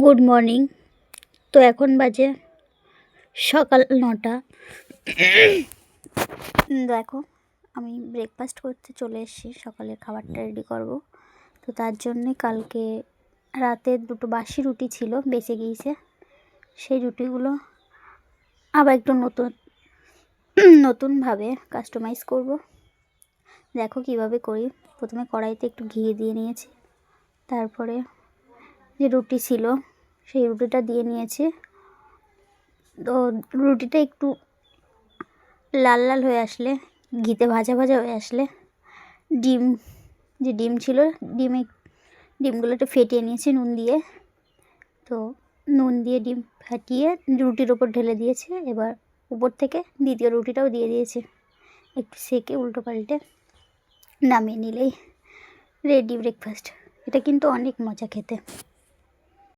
Good morning. তো এখন বাজে সকাল নটা। দেখো আমি ব্রেকফাস্ট করতে চলে এসেছি। সকালের খাবারটা রেডি করব। তো তার জন্যে কালকে রাতে দুটো বাসি রুটি ছিল বেঁচে গিয়েছে। সেই রুটিগুলো আবার একটু নতুন নতুনভাবে কাস্টমাইজ করব। দেখো কীভাবে করি। প্রথমে কড়াইতে একটু ঘি দিয়ে নিয়েছি। তারপরে যে রুটি ছিল, সেই রুটিটা দিয়ে নিয়েছি। তো রুটিটা একটু লাল লাল হয়ে আসলে, ঘিতে ভাজা ভাজা হয়ে আসলে, ডিম, যে ডিম ছিল, ডিমে, ডিমগুলো একটু ফেটিয়ে নিয়েছি নুন দিয়ে। তো নুন দিয়ে ডিম ফাটিয়ে রুটির ওপর ঢেলে দিয়েছে, এবার উপর থেকে দ্বিতীয় রুটিটাও দিয়ে দিয়েছে। একটু সেকে উল্টো পাল্টে নামিয়ে নিলেই রেডি ব্রেকফাস্ট এটা কিন্তু অনেক মজা খেতে।